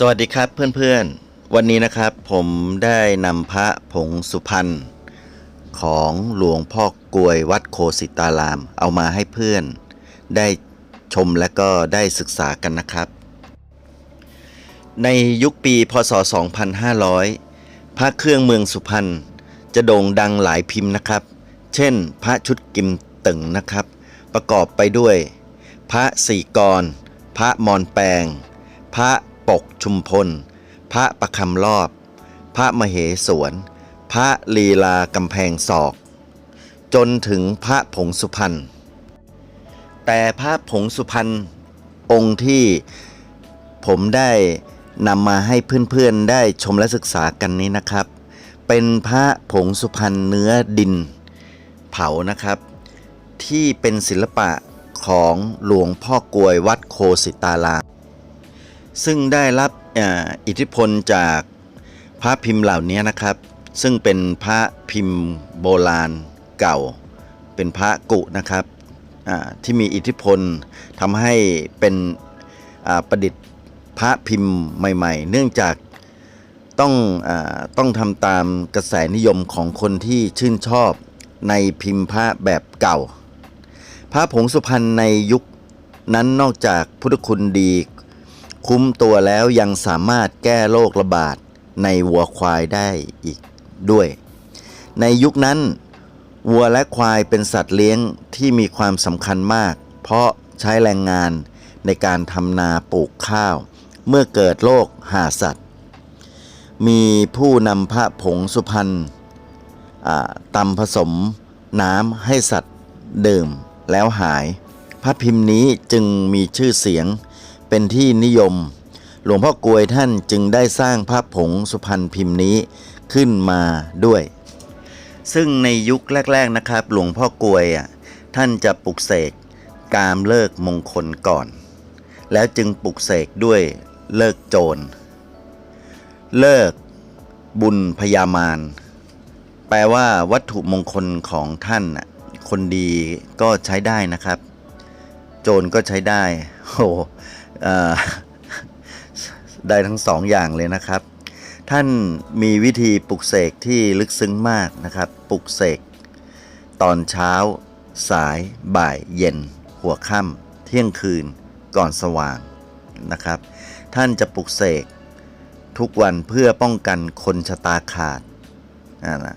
สวัสดีครับเพื่อนๆ วันนี้นะครับผมได้นำพระผงสุพรรณของหลวงพ่อกลวยวัดโคสิตาราม เอามาให้เพื่อน ได้ชมและก็ได้ศึกษากันนะครับ ในยุคปีพศ 2500 พระเครื่องเมืองสุพรรณจะโด่งดังหลายพิมพ์นะครับ เช่น พระชุดกิมตึงนะครับ ประกอบไปด้วย พระสี่กร พระมอนแปลงพระ ปกชุมพล พระประคำรอบ พระมเหสวน พระลีลากำแพงศอก จนถึงพระผงสุพรรณแต่พระผงสุพรรณองค์ที่ผมได้นำมาให้เพื่อนๆได้ชมและศึกษากันนี้นะครับ เป็นพระผงสุพรรณเนื้อดินเผานะครับ ที่เป็นศิลปะของหลวงพ่อกลวยวัดโคสิตาราม ซึ่งได้รับอ,อิทธิพลจากพระพิมพ์เหล่านี้นะครับ ซึ่งเป็นพระพิมพ์โบราณเก่า เป็นพระกุนะครับที่มีอิทธิพลทำให้เป็นประดิษฐ์พระพิมพ์ใหม่ ๆ เนื่องจากต้องอต้องทำตามกระแสนิยมของคนที่ชื่นชอบในพิมพ์พระแบบเก่า พระผงสุพรรณในยุคนั้นนอกจากพุทธคุณดี คุ้มตัวแล้วยังสามารถแก้โรคระบาดในวัวควายได้อีกด้วย ในยุคนั้น วัวและควายเป็นสัตว์เลี้ยงที่มีความสำคัญมาก เพราะใช้แรงงานในการทำนาปลูกข้าว เมื่อเกิดโรคหาสัตว์ มีผู้นำพระผงสุพรรณตำผสมน้ำให้สัตว์ดื่มแล้วหาย พระพิมพ์นี้จึงมีชื่อเสียง เป็นที่นิยม หลวงพ่อกลวยท่านจึงได้สร้างพระผงสุพรรณพิมพ์นี้ขึ้นมาด้วย ซึ่งในยุคแรก ๆนะครับ หลวงพ่อกลวยอะท่านจะปลุกเสกกามเลิกมงคลก่อน แล้วจึงปลุกเสกด้วยเลิกโจร เลิกบุญพยามารแปลว่าวัตถุมงคลของท่านคนดีก็ใช้ได้นะครับ โจรก็ใช้ได้โห ได้ทั้งสองอย่างเลยนะครับ ท่านมีวิธีปลุกเสกที่ลึกซึ้งมากนะครับปลุกเสกตอนเช้า สายบ่ายเย็น หัวค่ำเที่ยงคืนก่อนสว่างนะครับ ท่านจะปลุกเสกทุกวันเพื่อป้องกันคนชะตาขาดนะ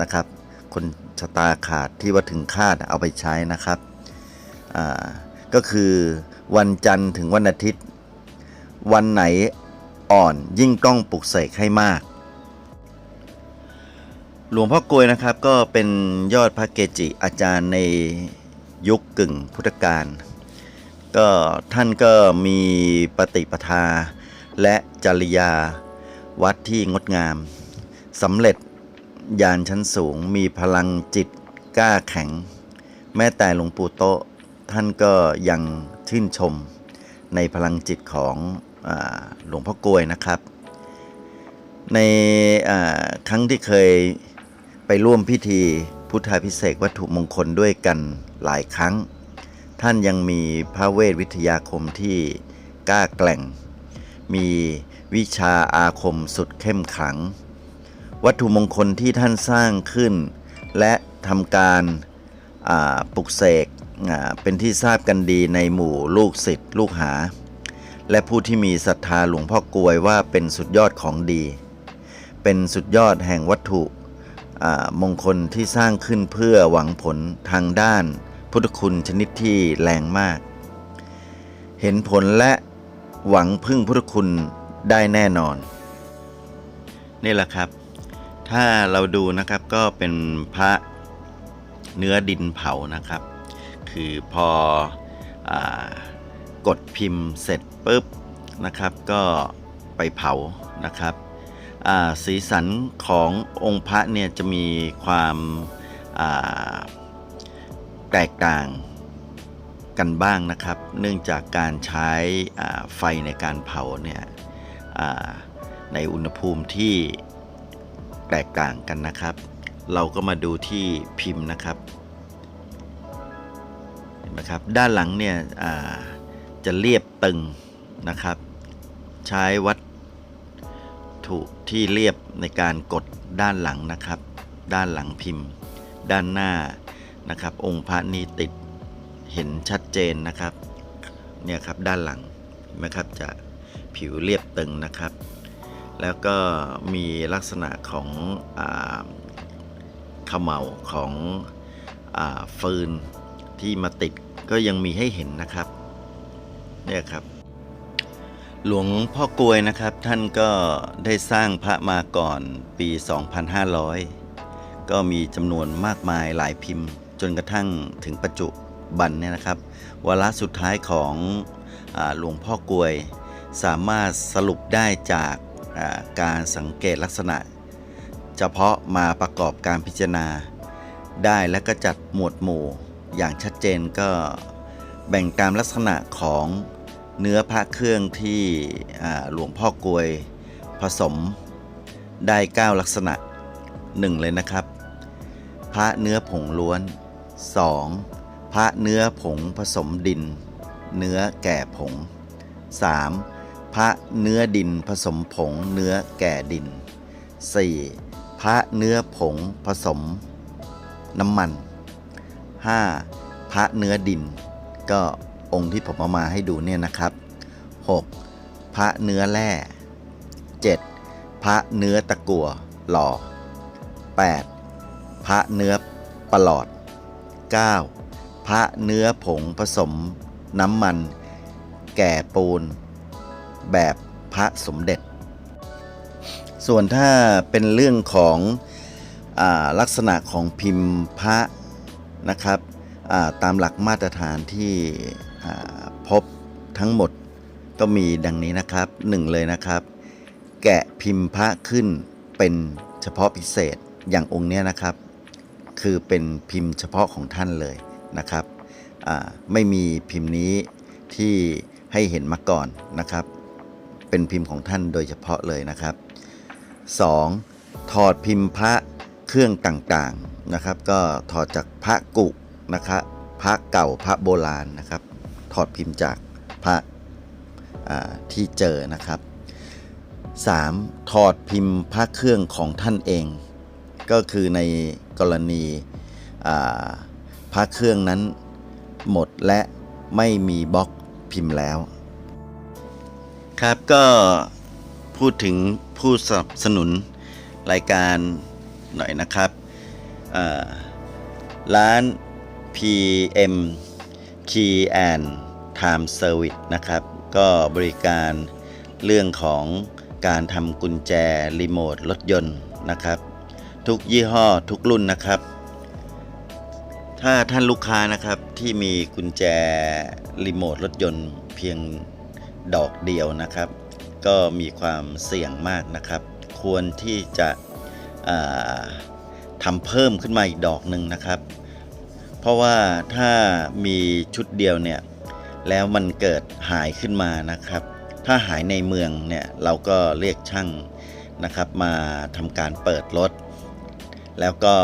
นะครับ คนชะตาขาดที่ว่าถึงคาดเอาไปใช้นะครับก็คือ วันจันทร์ถึงวันอาทิตย์ วันไหนอ่อนยิ่งต้องปลุกเสกให้มาก หลวงพ่อกลวยนะครับก็เป็นยอดพระเกจิอาจารย์ในยุคกึ่งพุทธกาลก็ท่านก็มีปฏิปทา และจริยาวัดที่งดงามสำเร็จยานชั้นสูงมีพลังจิตกล้าแข็ง แม้แต่หลวงปู่โตท่านก็ยัง ชื่นชมในพลังจิตของอหลวงพ่อกลวยนะครับ ในครั้งที่เคยไปร่วมพิธีพุทธาพิเศษวัตถุมงคลด้วยกันหลายครั้ง ท่านยังมีพระเวทวิทยาคมที่กล้าแกล่ง มีวิชาอาคมสุดเข้มขลัง วัตถุมงคลที่ท่านสร้างขึ้น และทำการปลุกเสก เป็นที่ทราบกันดีในหมู่ลูกศิษย์ลูกหา และผู้ที่มีศรัทธาหลวงพ่อกลวยว่าเป็นสุดยอดของดี เป็นสุดยอดแห่งวัตถุมงคลที่สร้างขึ้นเพื่อหวังผลทางด้าน พุทธคุณชนิดที่แรงมาก เห็นผลและหวังพึ่งพุทธคุณได้แน่นอน นี่แหละครับ ถ้าเราดูนะครับก็เป็นพระเนื้อดินเผานะครับ คือพออกดพิมพ์เสร็จปุ๊บนะครับก็ไปเผานะครับสีสันขององค์พระเนี่ยจะมีความาแตกต่างกันบ้างนะครับ เนื่องจากการใช้ไฟในการเผาเนี่ยในอุณหภูมิที่แตกต่างกันนะครับ เราก็มาดูที่พิมพ์นะครับ นไหมครับ ด้านหลังเนี่ยจะเรียบตึงนะครับ ใช้วัตถุที่เรียบในการกดด้านหลังนะครับ ด้านหลังพิมพ์ ด้านหน้านะครับ องค์พระนี้ติดเห็นชัดเจนนะครับเนี่ยครับด้านหลังนไหมครับจะผิวเรียบตึงนะครับ แล้วก็มีลักษณะของอาเขม่าของอฟืน ที่มาติดก็ยังมีให้เห็นนะครับเนี่ยครับ หลวงพ่อกลวยนะครับท่านก็ได้สร้างพระมาก่อนปี 2500 ก็มีจำนวนมากมายหลายพิมพ์ จนกระทั่งถึงปัจจุบันเนี่ยนะครับวาระสุดท้ายของอหลวงพ่อกลวย สามารถสรุปได้จากการสังเกตลักษณะ เฉพาะมาประกอบการพิจารณาได้และก็จัดหมวดหมู่ อย่างชัดเจนก็แบ่งตามลักษณะของเนื้อพระเครื่องที่หลวงพ่อกลวยผสมได้ 9 ลักษณะ 1 เลยนะครับ พระเนื้อผงล้วน 2. พระเนื้อผงผสมดิน เนื้อแก่ผง 3. พระเนื้อดินผสมผงเนื้อแก่ดิน 4. พระเนื้อผงผสมน้ำมัน 5. พระเนื้อดิน ก็องค์ที่ผมเอามาให้ดูเนี่ยนะครับ 6. พระเนื้อแร่ 7. พระเนื้อตะกั่วหล่อ 8. พระเนื้อประหลอด 9. พระเนื้อผงผสมน้ำมัน แก่ปูน แบบพระสมเด็จ ส่วนถ้าเป็นเรื่องของอลักษณะของพิมพ์พระ นะครับตามหลักมาตรฐานที่พบทั้งหมดก็มีดังนี้นะครับหนึ่งเลยนะครับ แกะพิมพ์พระขึ้นเป็นเฉพาะพิเศษอย่างองค์เนี้ยนะครับ คือเป็นพิมพ์เฉพาะของท่านเลยนะครับไม่มีพิมพ์นี้ที่ให้เห็นมาก่อนนะครับ เป็นพิมพ์ของท่านโดยเฉพาะเลยนะครับ 2. ถอดพิมพ์พระเครื่องต่าง นะครับ ก็ถอดจากพระกุนะครับพระเก่าพระโบราณนะครับ ถอดพิมพ์จากพระที่เจอนะครับ 3. ถอดพิมพ์พระเครื่องของท่านเอง ก็คือในกรณีพระเครื่องนั้นหมดและไม่มีบล็อกพิมพ์แล้ว ครับก็พูดถึงผู้สนับสนุนรายการหน่อยนะครับ ร้าน PM Key and Time Service นะครับ ก็บริการเรื่องของการทำกุญแจรีโมทรถยนต์นะครับ ทุกยี่ห้อทุกรุ่นนะครับ ถ้าท่านลูกค้านะครับที่มีกุญแจรีโมทรถยนต์เพียงดอกเดียวนะครับ ก็มีความเสี่ยงมากนะครับ ควรที่จะ ทำเพิ่มขึ้นมาอีกดอกหนึ่งนะครับ เพราะว่าถ้ามีชุดเดียวเนี่ยแล้วมันเกิดหายขึ้นมานะครับ ถ้าหายในเมืองเนี่ยเราก็เรียกช่างนะครับ มาทำการเปิดรถ แล้วก็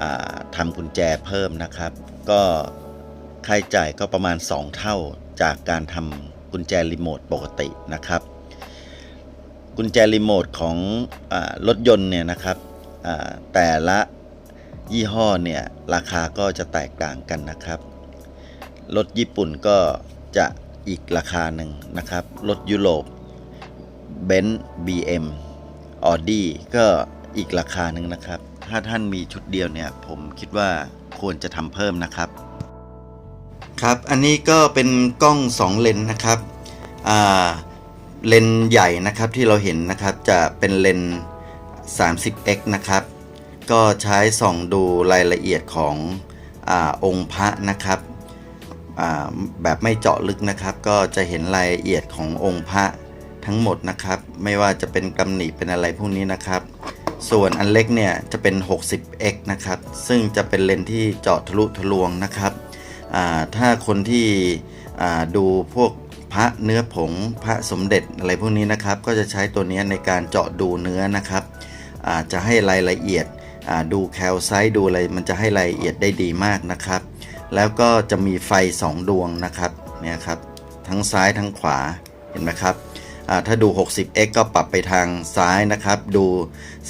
อ่าทำกุญแจเพิ่มนะครับ ก็ค่าใช้จ่ายก็ประมาณ 2 เท่าจากการทำกุญแจรีโมทปกตินะครับ กุญแจรีโมทของอรถยนต์เนี่ยนะครับ แต่ละยี่ห้อเนี่ยราคาก็จะแตกต่างกันนะครับ รถญี่ปุ่นก็จะอีกราคาหนึ่งนะครับ รถยุโรปเบนซ์บีเอ็มออดี้ก็อีกราคาหนึ่งนะครับ ถ้าท่านมีชุดเดียวเนี่ยผมคิดว่าควรจะทำเพิ่มนะครับ ครับ อันนี้ก็เป็นกล้อง 2 เลนนะครับเลนใหญ่นะครับที่เราเห็นนะครับจะเป็นเลนส์ 30x นะครับ ก็ใช้ส่องดูรายละเอียดของอองค์พระนะครับแบบไม่เจาะลึกนะครับ ก็จะเห็นรายละเอียดขององค์พระทั้งหมดนะครับ ไม่ว่าจะเป็นกำหนิเป็นอะไรพวกนี้นะครับ ส่วนอันเล็กเนี่ยจะเป็น 60x นะครับ ซึ่งจะเป็นเลนส์ที่เจาะทะลุทะลวงนะครับถ้าคนที่ดูพวกพระเนื้อผงพระสมเด็จอะไรพวกนี้นะครับ ก็จะใช้ตัวนี้ในการเจาะดูเนื้อนะครับ อาจจะให้รายละเอียดดูแคลไซต์ดูอะไรมันจะให้รายละเอียดได้ดีมากนะครับ แล้วก็จะมีไฟ 2 ดวงนะครับเนี่ยครับทั้งซ้ายทั้งขวาเห็นไหมครับถ้าดู 60x ก็ปรับไปทางซ้ายนะครับ ดู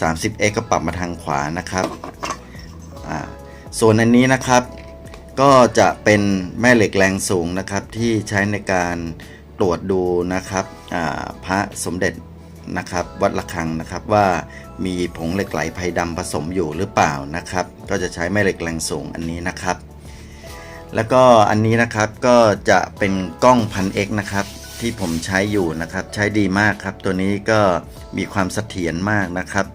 30x ก็ปรับมาทางขวานะครับส่วนอันนี้นะครับก็จะเป็นแม่เหล็กแรงสูงนะครับที่ใช้ในการตรวจดูนะครับพระสมเด็จ นะครับวัดระฆังนะครับว่ามีผงเหล็กไหลไพดำผสมอยู่หรือเปล่านะครับ ก็จะใช้แม่เหล็กแรงสูงอันนี้นะครับ แล้วก็อันนี้นะครับก็จะเป็นกล้องพันเอกนะครับที่ผมใช้อยู่นะครับใช้ดีมากครับ ตัวนี้ก็มีความเสถียรมากนะครับ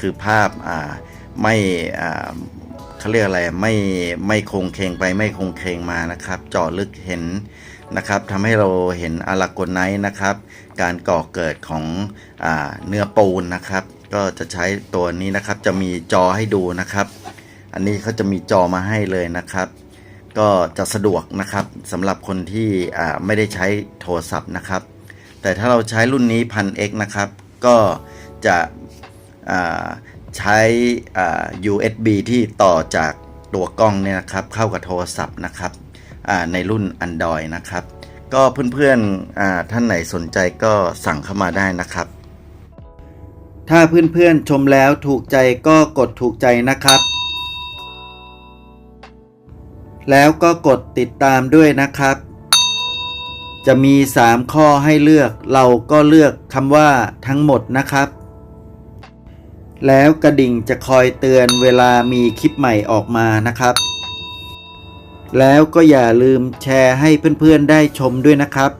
คือภาพอ่าไม่อ่าเขาเรียกอะไรไม่ไม่คงเคงไปไม่คงเคงมานะครับจาะลึกเห็น นะครับทำให้เราเห็นอาราโกไนท์นะครับ การก่อเกิดของอเนื้อปูนนะครับ ก็จะใช้ตัวนี้นะครับจะมีจอให้ดูนะครับ อันนี้เขาจะมีจอมาให้เลยนะครับ ก็จะสะดวกนะครับสำหรับคนที่ไม่ได้ใช้โทรศัพท์นะครับ แต่ถ้าเราใช้รุ่นนี้พัน X นะครับ ก็จะใช้ USB ที่ต่อจากตัวกล้องเนี่ยนะครับ เข้ากับโทรศัพท์นะครับ ในรุ่น Android นะครับ ก็เพื่อนๆท่านไหนสนใจก็สั่งเข้ามาได้นะครับ ถ้าเพื่อนๆชมแล้วถูกใจก็กดถูกใจนะครับ แล้วก็กดติดตามด้วยนะครับ จะมี 3 ข้อให้เลือกเราก็เลือกคำว่าทั้งหมดนะครับแล้วกระดิ่งจะคอยเตือนเวลามีคลิปใหม่ออกมานะครับ แล้วก็อย่าลืมแชร์ให้เพื่อนๆได้ชมด้วยนะครับ